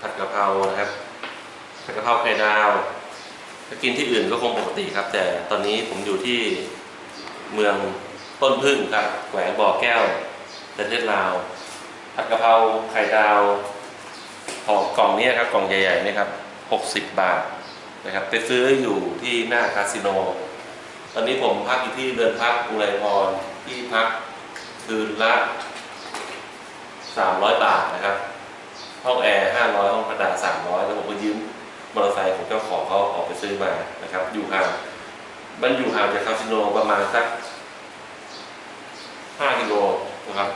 ผัดกะเพรานะครับผัดกะเพราไข่ดาวถ้ากินที่อื่นก็คงปกติครับ แต่ตอนนี้ผมอยู่ที่เมืองต้นพึ่งครับแขวงบ่อแก้วประเทศลาวผัดกะเพราไข่ดาวห่อกล่องนี้ครับกล่องใหญ่ๆนี่ครับ 60 บาทนะครับไปซื้ออยู่ที่หน้าคาสิโน ตอนนี้ผมพักอยู่ที่เรือนพักอุไรพรที่พักคืนละ 300 บาทนะครับ ห้องแอร์500ห้องธรรมดา300แล้วผมก็ยืมมอเตอร์ไซค์ของเจ้าของเขาออกไปซื้อมานะครับ อยู่ห่างมันอยู่ห่างจากคาสิโนประมาณสัก5กิโลนะครับ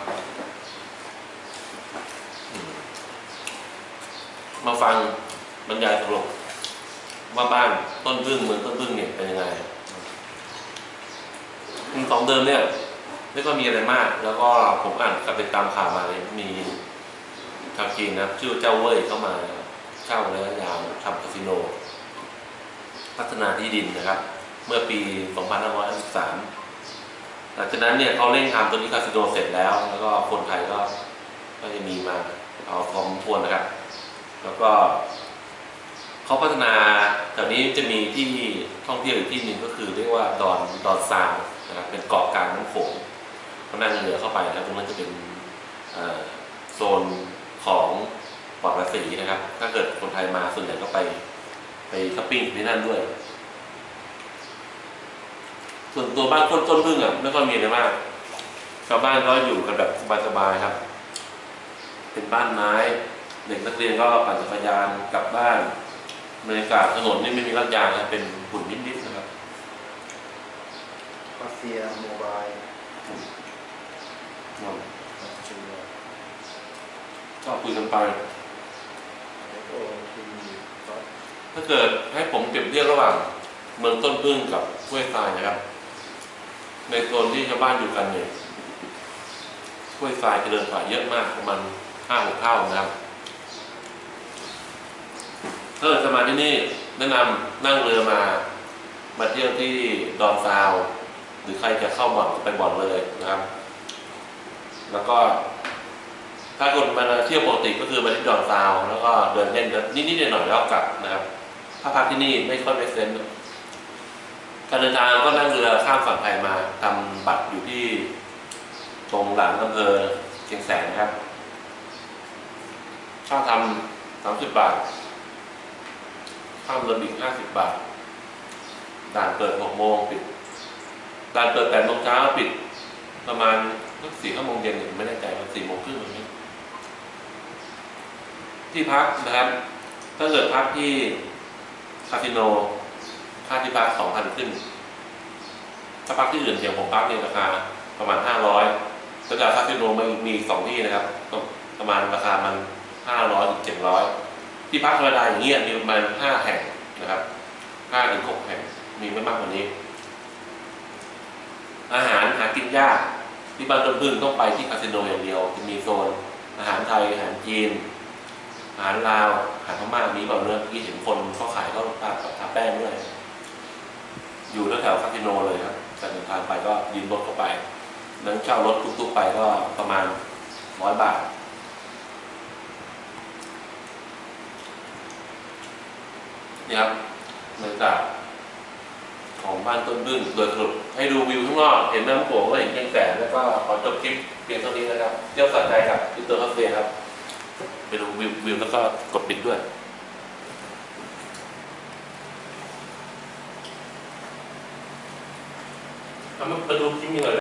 มาฟังบรรยายสรุปว่าบ้านต้นพึ่งเมืองต้นพึ่งเนี่ยเป็นยังไงอืมของเดิมเนี่ยไม่ก็มีอะไรมาก แล้วก็ผมอ่านกลับไปตามข่าวมาเลยมี ชาวจีนนะครับชื่อเจ้าเว่ยเข้ามาเช่าระยะยาวทำคาสิโน พัฒนาที่ดินนะครับ เมื่อปี 2513หลังจากนั้นเนี่ยเขาเร่งทำตัวนี้คาสิโนเสร็จแล้ว แล้วก็คนไทยก็ก็จะมีมาเอาพอมควรนะครับ แล้วก็เขาพัฒนาแถวนี้จะมีที่ท่องเที่ยวอีกที่หนึ่งก็คือเรียกว่าดอนดอนซาวนะครับเป็นเกาะกลางน้ำโขงเขานั่งเรือเข้าไปนะครับตรงนั้นจะเป็นโซน ของปลอดภาษีนะครับ ถ้าเกิดคนไทยมาส่วนใหญ่ก็ไป ไปช้อปปิ้งที่นั่นด้วย ส่วนตัวบ้านต้นต้นพึ่งอะไม่ค่อยมีอะไรมากชาวบ้านก็อยู่กันแบบสบายๆครับ เป็นบ้านไม้ เด็กนักเรียนก็ปั่นจักรยานกลับบ้านบรรยากาศถนนนี่ไม่มีลาดยางนะเป็นฝุ่นนิดๆนะครับรัสเซียโมบายอืมรัสเซีย ก็คุยกันไป ถ้าเกิดให้ผมเปรียบเทียบระหว่าง เมืองต้นพึ่งกับห้วยทรายนะครับ ในโซนที่ชาวบ้านอยู่กันเนี่ยห้วยทรายเจริญกว่าเยอะมากประมาณห้าหกเท่านะครับถ้าเกิดจะมาที่นี่แนะนำนั่งเรือมา มาเที่ยวที่ดอนซาว หรือใครจะเข้าบ่อนไปบ่อนเลยนะครับ แล้วก็ ถ้าคนมาเที่ยวปกติก็คือมาที่ดอนซาวแล้วก็เดินเล่นนิดๆหน่อยๆแล้วกลับนะครับถ้าพักที่นี่ไม่ค่อยไม่เซนการเดินทางก็นั่งเรือข้ามฝั่งไทยมาทำบัตรอยู่ที่ตรงหลังอำเภอเชียงแสนนะครับค่าทำสามสิบบาทข้ามเรือบิกห้าสิบบาทด่านเปิดหกโมงปิดด่านเปิดแปดโมงเช้าปิดประมาณสี่ห้าโมงเย็นไม่แน่ใจว่าสี่โมงครึ่งหรือไม่ ที่พักนะครับ ถ้าเกิดพักที่คาสิโน ค่าที่พักสองพันขึ้น ถ้าพักที่อื่นอย่างผมพักเนี่ยราคาประมาณห้าร้อยแต่คาสิโนมันมีสองที่นะครับก็ประมาณราคามันห้าร้อยถึงเจ็ดร้อยที่พักธรรมดาอย่างเงี้ยมีประมาณห้าแห่งนะครับห้าถึงหกแห่งมีไม่มากกว่านี้ อาหารหากินยากที่บ้านต้นพึ่งต้องไปที่คาสิโนอย่างเดียวจะมีโซนอาหารไทยอาหารจีน อาหารลาวอาหารพม่ามีแบบเนื้อที่เห็นคนเขาขายเขาทาทาแป้งด้วย อยู่แถวคาสิโนเลยครับการเดินทางไปก็ยืมรถเข้าไปนั้นเช่ารถทุกๆไปก็ประมาณร้อยบาท นี่ครับบรรยากาศของบ้านต้นบึ้งโดยสรุปให้ดูวิวข้างนอกเห็นแม่น้ำโขงก็เห็นเชียงแสนแล้วก็ขอจบคลิปเพียงเท่านี้นะครับเที่ยวสะใจกับพิเตอร์คาเฟ่ครับ ดูวิววิวแล้วก็กดปิดด้วย เอามามาดูคลิปนี้หน่อย